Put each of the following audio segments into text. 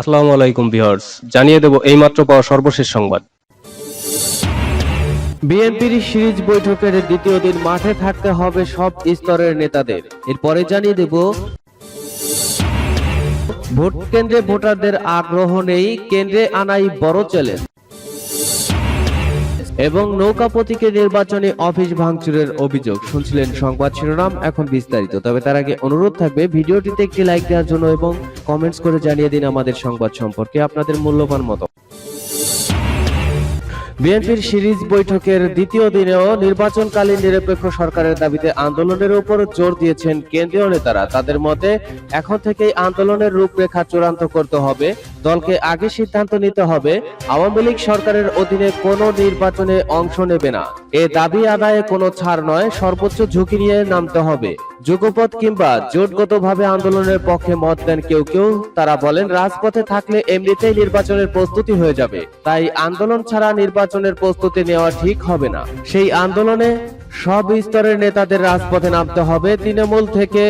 আসসালামু আলাইকুম ভিউয়ার্স, জানিয়ে দেব এইমাত্র পাওয়া সর্বশেষ সংবাদ। বিএনপির সিরিজ বৈঠকের দ্বিতীয় দিন মাঠে থাকতে হবে সব স্তরের নেতাদের। এরপরে জানিয়ে দেব, ভোট কেন্দ্রে ভোটারদের আগ্রহ নেই, কেন্দ্রে আনাই বড় চ্যালেঞ্জ এবং নৌকা প্রতীকের নির্বাচনে অফিস ভাঙচুরের অভিযোগ। শুনছিলেন সংবাদ শিরোনাম, এখন বিস্তারিত। তবে তার আগে অনুরোধ থাকবে, ভিডিওটিতে একটি লাইক দেওয়ার জন্য এবং কমেন্টস করে জানিয়ে দিন আমাদের সংবাদ সম্পর্কে। আপনাদের মূল্যবান মত বিএনপির সিরিজ বৈঠকের দ্বিতীয় দিনেও নির্বাচনকালীন নিরপেক্ষ সরকারের দাবিতে আন্দোলনের উপর জোর দিয়েছেন কেন্দ্রীয় নেতারা। তাদের মতে, এখন থেকেই আন্দোলনের রূপরেখা চূড়ান্ত করতে হবে, দলকে আগে সিদ্ধান্ত নিতে হবে, আওয়ামী লীগ সরকারের অধীনে কোনো নির্বাচনে অংশ নেবে না। এ দাবি আদায়ে কোনো ছাড় নয়, সর্বোচ্চ ঝুঁকি নিয়ে নামতে হবে। যুগপথ কিংবা জোটগতভাবে আন্দোলনের পক্ষে মত দেন কেউ কেউ, তারা বলেন রাজপথে থাকলে এমনিতেই নির্বাচনের প্রস্তুতি হয়ে যাবে। তাই আন্দোলন ছাড়া নির্বাচনের প্রস্তুতি নেওয়া ঠিক হবে না। সেই আন্দোলনে সব স্তরের নেতাদের রাজপথে নামতে হবে। তৃণমূল থেকে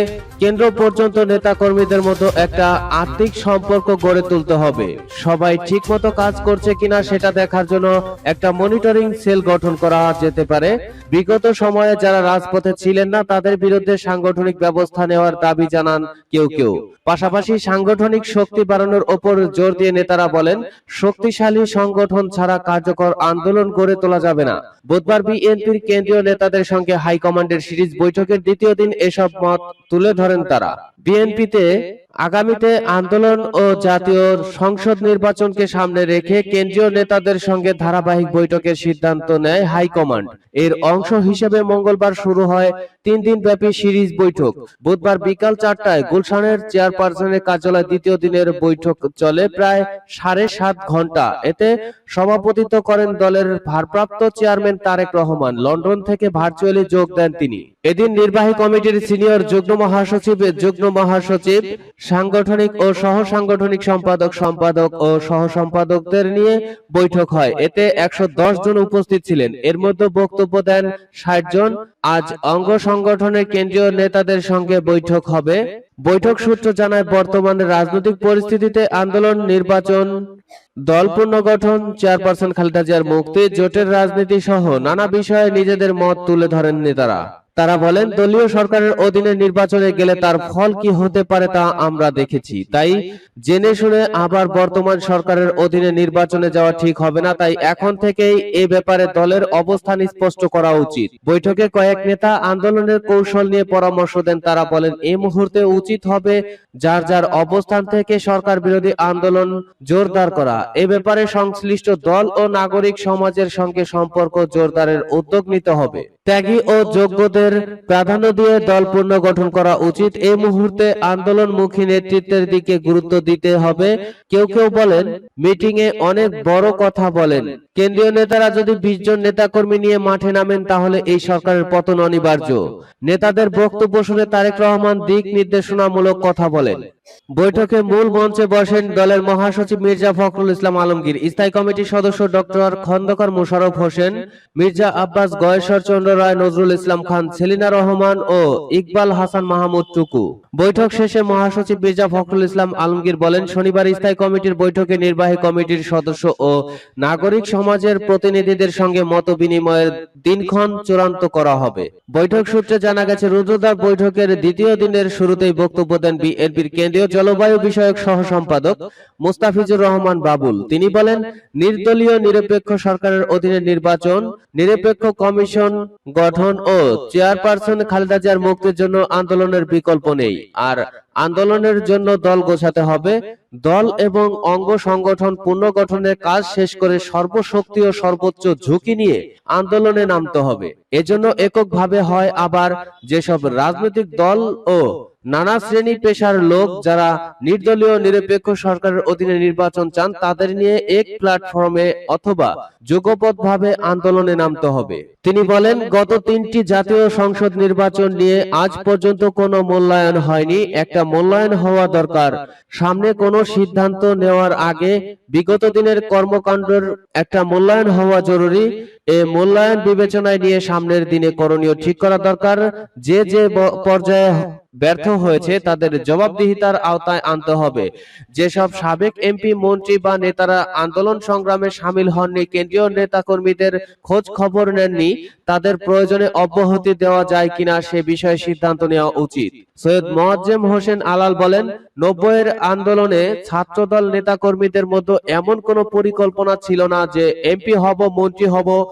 কেন্দ্র পর্যন্ত নেতা কর্মীদের মতো একটা আর্থিক সম্পর্ক গড়ে তুলতে হবে। সবাই ঠিকমতো কাজ করছে কিনা সেটা দেখার জন্য একটা মনিটরিং সেল গঠন করা যেতে পারে। বিগত সময়ে যারা রাজপথে ছিলেন না, তাদের বিরুদ্ধে সাংগঠনিক ব্যবস্থা নেওয়ার দাবি জানান কেউ কেউ। পাশাপাশি সাংগঠনিক শক্তি বাড়ানোর ওপর জোর দিয়ে নেতারা বলেন, শক্তিশালী সংগঠন ছাড়া কার্যকর আন্দোলন গড়ে তোলা যাবে না। বুধবার বিএনপির কেন্দ্রীয় নেতাদের সঙ্গে হাইকমান্ডের সিরিজ বৈঠকের দ্বিতীয় দিন এসব মত তুলে ধরেন তারা। বিএনপিতে আগামীতে আন্দোলন ও জাতীয় সংসদ নির্বাচনকে সামনে রেখে কেন্দ্রীয় নেতাদের সঙ্গে ধারাবাহিক বৈঠকের সিদ্ধান্ত নেয় হাইকমান্ড এর অংশ হিসেবে মঙ্গলবার শুরু হয় তিন দিন ব্যাপী সিরিজ বৈঠক। বুধবার বিকাল চারটায় গুলশানের চেয়ারপারসনের কার্যালয় দ্বিতীয় দিনের বৈঠক চলে প্রায় সাড়ে সাত ঘণ্টা। এতে সভাপতিত্ব করেন দলের ভারপ্রাপ্ত চেয়ারম্যান তারেক রহমান। লন্ডন থেকে ভার্চুয়ালি যোগ দেন তিনি। এদিন নির্বাহী কমিটির সিনিয়র যুগ্ম মহাসচিব যুগ্ম মহাসচিব, সাংগঠনিক ও সহ সাংগঠনিক সম্পাদক সম্পাদক ও সহ সম্পাদকদের নিয়ে বৈঠক হয়। এতে একশো দশ জন উপস্থিত ছিলেন। এর মধ্যে বক্তব্য দেন ষাট জন। আজ অঙ্গ সংগঠনের কেন্দ্রীয় নেতাদের সঙ্গে বৈঠক হবে। বৈঠক সূত্র জানায়, বর্তমানে রাজনৈতিক পরিস্থিতিতে আন্দোলন, নির্বাচন দল পুনর্গঠন, চেয়ারপারসন খালেদা জিয়ার মুক্তি, জোটের রাজনীতি সহ নানা বিষয়ে নিজেদের মত তুলে ধরেন নেতারা তারা বলেন, দলীয় সরকারের অধীনে নির্বাচনে গেলে তার ফল কি হতে পারে তা আমরা দেখেছি। তাই জেনে শুনে আবার বর্তমান সরকারের অধীনে নির্বাচনে যাওয়া ঠিক হবে না। তাই এখন থেকেই এ ব্যাপারে দলের অবস্থান স্পষ্ট করা উচিত। বৈঠকে কয়েক নেতা আন্দোলনের কৌশল নিয়ে পরামর্শ দেন। তারা বলেন এই মুহূর্তে উচিত হবে যার যার অবস্থান থেকে সরকার বিরোধী আন্দোলন জোরদার করা। এ ব্যাপারে সংশ্লিষ্ট দল ও নাগরিক সমাজের সঙ্গে সম্পর্ক জোরদারের উদ্যোগ নিতে হবে। ত্যাগী ও যোগ্যদের প্রাধান্য দিয়ে দল পুনর্গঠন করা উচিত। এই মুহূর্তে আন্দোলনমুখী নেতৃত্বের দিকে গুরুত্ব দিতে হবে। কেউ কেউ বলেন মিটিং এ অনেক বড় কথা বলেন। কেন্দ্রীয় নেতারা যদি বিশ জন নেতাকর্মী নিয়ে মাঠে নামেন, তাহলে এই সরকারের পতন অনিবার্য। নেতাদের বক্তব্য শুনে তারেক রহমান দিক নির্দেশনামূলক কথা বলেন। বৈঠকে মূল মঞ্চে বসেন দলের মহাসচিব মির্জা ফখরুল ইসলাম আলমগীর। স্থায়ী কমিটির সদস্য ডক্টর খন্দকার মোশাররফ হোসেন, মির্জা আব্বাস গয়েশ্বর চন্দ্র রায় নজরুল ইসলাম খান, সেলিনা রহমান ও ইকবাল হাসান মাহমুদ টুকু। বৈঠক শেষে মহাসচিব মির্জা ফখরুল ইসলাম আলমগীর বলেন, শনিবার স্থায়ী কমিটির বৈঠকে নির্বাহী কমিটির সদস্য ও নাগরিক সমাজের প্রতিনিধিদের সঙ্গে মত বিনিময়ের দিনক্ষণ চূড়ান্ত করা হবে। বৈঠক সূত্রে জানা গেছে, রুদ্রদ্বার বৈঠকের দ্বিতীয় দিনের শুরুতেই বক্তব্য দেন বিএনপির কেন্দ্রীয় জলবায়ু বিষয়ক সহ সম্পাদক মুস্তাফিজুর রহমান বাবুল। তিনি বলেন, নির্দলীয় নিরপেক্ষ সরকারের অধীনে নির্বাচন, নিরপেক্ষ কমিশন গঠন ও চেয়ারপারসন খালেদা জিয়ার মুক্তির জন্য আন্দোলনের বিকল্প নেই। আর আন্দোলনের জন্য দল গোছাতে হবে। দল এবং অঙ্গ সংগঠন পুনর্গঠনের কাজ শেষ করে সর্বশক্তি ও সর্বোচ্চ ঝুঁকি নিয়ে আন্দোলনে নামতে হবে। এজন্য এককভাবে হয় আবার যেসব রাজনৈতিক দল ও নানা শ্রেণি পেশার লোক যারা নির্দলীয়, নিরপেক্ষ সরকারের অধীনে নির্বাচন চান, তাদের নিয়ে এক প্ল্যাটফর্মে অথবা যুগপথভাবে আন্দোলনে নামতে হবে। তিনি বলেন, গত তিনটি জাতীয় সংসদ নির্বাচন নিয়ে আজ পর্যন্ত কোনো মূল্যায়ন হয়নি। একটা মূল্যায়ন হওয়া দরকার। সামনে কোনো সিদ্ধান্ত নেওয়ার আগে বিগত দিনের কর্মকাণ্ডের একটা মূল্যায়ন হওয়া জরুরি। মূল্যায়ন বিবেচনায় নিয়ে সামনের দিনে করণীয় ঠিক করা দরকার। যে যে পর্যায়ে ব্যর্থ হয়েছে, তাদের জবাবদিহিতার আওতায় আনতে হবে। যেসব সাবেক এমপি, মন্ত্রী বা নেতারা আন্দোলন সংগ্রামে সামিল হননি, কেন্দ্রীয় নেতাকর্মীদের খোঁজ খবর নেননি, তাদের প্রয়োজনে অব্যাহতি দেওয়া যায় কিনা সে বিষয়ে সিদ্ধান্ত নেওয়া উচিত। সৈয়দ মোয়াজ্জেম হোসেন আলাল বলেন, নব্বইয়ের আন্দোলনে ছাত্রদল নেতাকর্মীদের মধ্যে এমন কোনো পরিকল্পনা ছিল না যে, এমপি হব, মন্ত্রী হব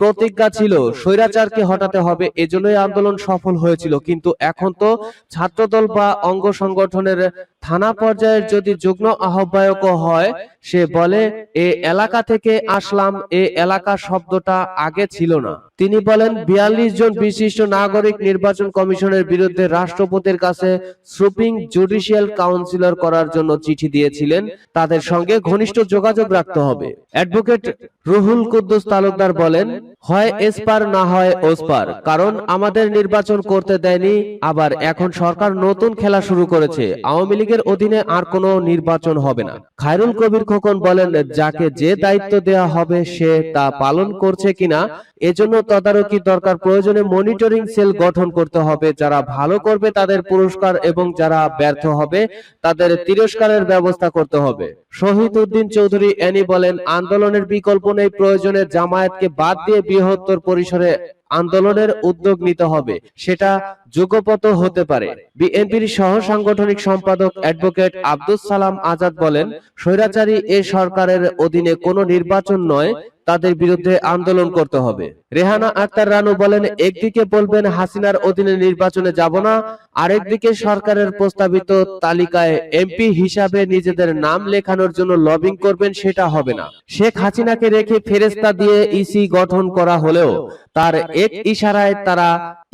প্রতিজ্ঞা ছিল, স্বৈরাচারকে হটাতে হবে, এজন্যই আন্দোলন সফল হয়েছিল। কিন্তু এখন তো ছাত্রদল বা অঙ্গ সংগঠনের থানা পর্যায়ের যদি যুগ্ম আহ্বায়ক হয়, সে বলে, এ এলাকা থেকে আসলাম, এ এলাকা শব্দটা আগে ছিল না। তিনি বলেন, বিয়াল্লিশ জন বিশিষ্ট নাগরিক নির্বাচন কমিশনের বিরুদ্ধে রাষ্ট্রপতির কাছে সুপ্রিম জুডিশিয়াল কাউন্সিলর করার জন্য চিঠি দিয়েছিলেন। তাদের সঙ্গে ঘনিষ্ঠ যোগাযোগ রাখতে হবে। অ্যাডভোকেট রুহুল কুদ্দুস তালুকদার বলেন হয় এসপার না হয় ওসপার কারণ আমাদের নির্বাচন করতে দেয়নি আবার এখন সরকার নতুন খেলা শুরু করেছে। আওয়ামী লীগের অধীনে আর কোনো নির্বাচন হবে না। খায়রুল কবির খোকন বলেন যাকে যে দায়িত্ব দেওয়া হবে সে তা পালন করছে কিনা এজন্য তদারকি দরকার প্রয়োজনে মনিটরিং সেল গঠন করতে হবে যারা ভালো করবে তাদের পুরস্কার এবং যারা ব্যর্থ হবে তাদের তিরস্কারের ব্যবস্থা করতে হবে। শহীদ উদ্দিন চৌধুরী এনি বলেন আন্দোলনের বিকল্প নেই প্রয়োজনে জামায়াতকে বাদ দিয়ে বৃহত্তর পরিসরে আন্দোলনের উদ্যোগ নিতে হবে। সেটা যুগপত হতে পারে। বিএনপির সহ সাংগঠনিক সম্পাদক অ্যাডভোকেট আব্দুস সালাম আজাদ বলেন, স্বৈরাচারী এ সরকারের অধীনে কোনো নির্বাচন নয়, তাদের বিরুদ্ধে আন্দোলন করতে হবে। রেহানা আক্তার রানু বলেন, একদিকে বলবেন হাসিনার অধীনে নির্বাচনে যাব না, আরেকদিকে সরকারের প্রস্তাবিত তালিকায় এমপি হিসাবে নিজেদের নাম লেখানোর জন্য লবিং করবেন সেটা হবে না। শেখ হাসিনাকে রেখে ফেরেস্তা দিয়ে ইসি গঠন করা হলেও তার এক ইশারায় তারা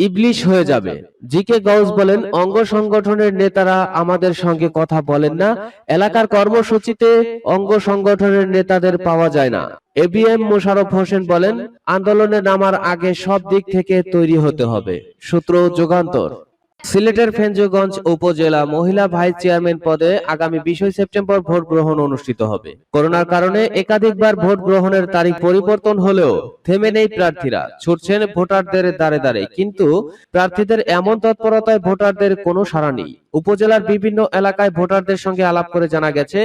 ইবলিশ হয়ে যাবে। জিকে গৌস বলেন, অঙ্গ সংগঠনের নেতারা আমাদের সঙ্গে কথা বলেন না। এলাকার কর্মসূচিতে অঙ্গ সংগঠনের নেতাদের পাওয়া যায় না। এবিএম মোশারফ হোসেন বলেন, আন্দোলনে নামার আগে সব দিক থেকে তৈরি হতে হবে। সূত্র যুগান্তর। সিলেটের ফেঞ্জগঞ্জ উপজেলা মহিলা ভাইস চেয়ারম্যান পদে আগামী বিশই সেপ্টেম্বর ভোট গ্রহণ অনুষ্ঠিত হবে। করোনার কারণে একাধিকবার ভোট গ্রহণের তারিখ পরিবর্তন হলেও থেমে নেই প্রার্থীরা। ছুটছেন ভোটারদের দ্বারে দ্বারে, কিন্তু প্রার্থীদের এমন তৎপরতায় ভোটারদের কোনো সাড়া নেই। উপজেলার বিভিন্ন এলাকায় ভোটারদের সঙ্গে আলাপ করে জানা গেছে,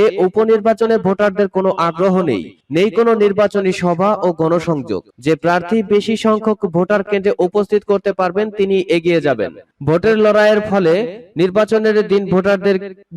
এ উপনির্বাচনে ভোটারদের কোনো আগ্রহ নেই। নেই কোনো নির্বাচনী সভা ও গণসংযোগ। যে প্রার্থী বেশি সংখ্যক ভোটার কেন্দ্রে উপস্থিত করতে পারবেন, তিনি এগিয়ে যাবেন। ভোটের লড়াইয়ের ফলে নির্বাচনের দিন ভোটারদের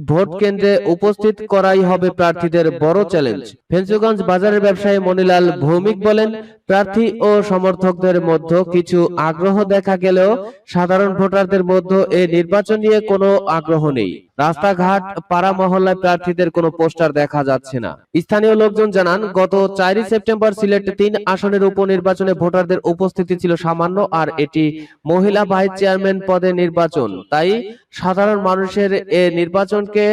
ভোট কেন্দ্রে উপস্থিত করাই হবে প্রার্থীদের বড় চ্যালেঞ্জ। ফেঞ্চুগঞ্জ বাজারের ব্যবসায়ী মনিলাল ভৌমিক বলেন, প্রার্থী ও সমর্থকদের মধ্যে কিছু আগ্রহ দেখা গেলেও সাধারণ ভোটারদের মধ্যে এ নির্বাচন নিয়ে কোনো আগ্রহ নেই। রাস্তাঘাট, পাড়া মহল্লায় প্রার্থীদের কোনো পোস্টার দেখা যাচ্ছে না। স্থানীয় লোকজন জানান, গত চারই সেপ্টেম্বর সিলেট তিন আসনের উপনির্বাচনে ভোটারদের উপস্থিতি ছিল সামান্য, আর এটি মহিলা ভাইস চেয়ারম্যান পদে নির্বাচন। তাই সাধারণ মানুষের এ নির্বাচনকে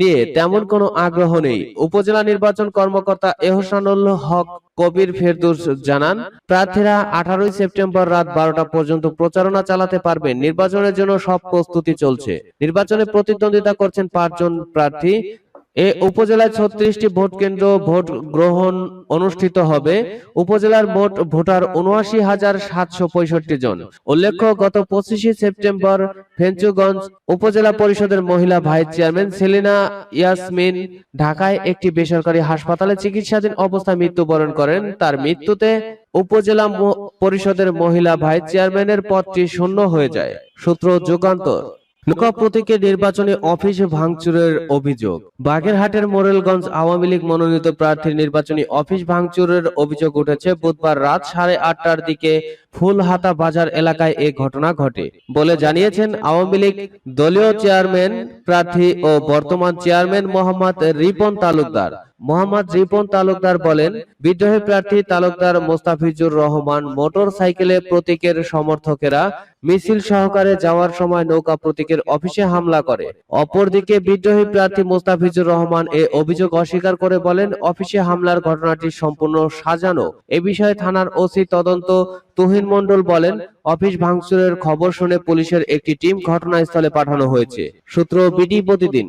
নিয়ে তেমন কোনো আগ্রহ নেই। উপজেলা নির্বাচন কর্মকর্তা এহসানুল হক কবির ফেরদৌস জানান, প্রার্থীরা আঠারোই সেপ্টেম্বর রাত বারোটা পর্যন্ত প্রচারণা চালাতে পারবেন। নির্বাচনের জন্য সব প্রস্তুতি চলছে। নির্বাচনে প্রতিদ্বন্দ্বিতা করছেন পাঁচজন প্রার্থী। এ উপজেলায় ছত্রিশটি ভোট কেন্দ্র ভোট গ্রহণ অনুষ্ঠিত হবে। উপজেলার মোট ভোটার উনআশি হাজার সাতশো পঁয়ষট্টি জন। উল্লেখ্য, গত পঁচিশে সেপ্টেম্বর ফেঞ্চুগঞ্জ উপজেলা পরিষদের মহিলা ভাইস চেয়ারম্যান সেলিনা ইয়াসমিন ঢাকায় একটি বেসরকারি হাসপাতালে চিকিৎসাধীন অবস্থায় মৃত্যুবরণ করেন। তার মৃত্যুতে উপজেলা পরিষদের মহিলা ভাইস চেয়ারম্যানের পদটি শূন্য হয়ে যায়। সূত্র যুগান্তর। নৌকা প্রতীকে নির্বাচনী অফিস ভাঙচুরের অভিযোগ। বাগেরহাটের মোরেলগঞ্জ আওয়ামী লীগ মনোনীত প্রার্থীর নির্বাচনী অফিস ভাঙচুরের অভিযোগ উঠেছে, বুধবার রাত সাড়ে আটটার দিকে ফুলহাতা বাজার এলাকায় এ ঘটনা ঘটে বলে জানিয়েছেন আওয়ামী লীগ দলীয় চেয়ারম্যান প্রার্থী ও বর্তমান চেয়ারম্যান মোহাম্মদ রিপন তালুকদার। মোহাম্মদ রিপন তালুকদার বলেন বিদ্রোহী প্রার্থী তালুকদার মোস্তাফিজুর রহমান মোটর সাইকেলে প্রতীকের সমর্থকেরা মিছিল সহকারে যাওয়ার সময় নৌকা প্রতীকের অফিসে হামলা করে। অপরদিকে বিদ্রোহী প্রার্থী মোস্তাফিজুর রহমান এ অভিযোগ অস্বীকার করে বলেন অফিসে হামলার ঘটনাটি সম্পূর্ণ সাজানো। এ বিষয়ে থানার ওসি তদন্ত তুহিন মন্ডল বলেন অফিস ভাঙচুরের খবর শুনে পুলিশের একটি টিম ঘটনাস্থলে পাঠানো হয়েছে। সূত্র বিডি প্রতিদিন।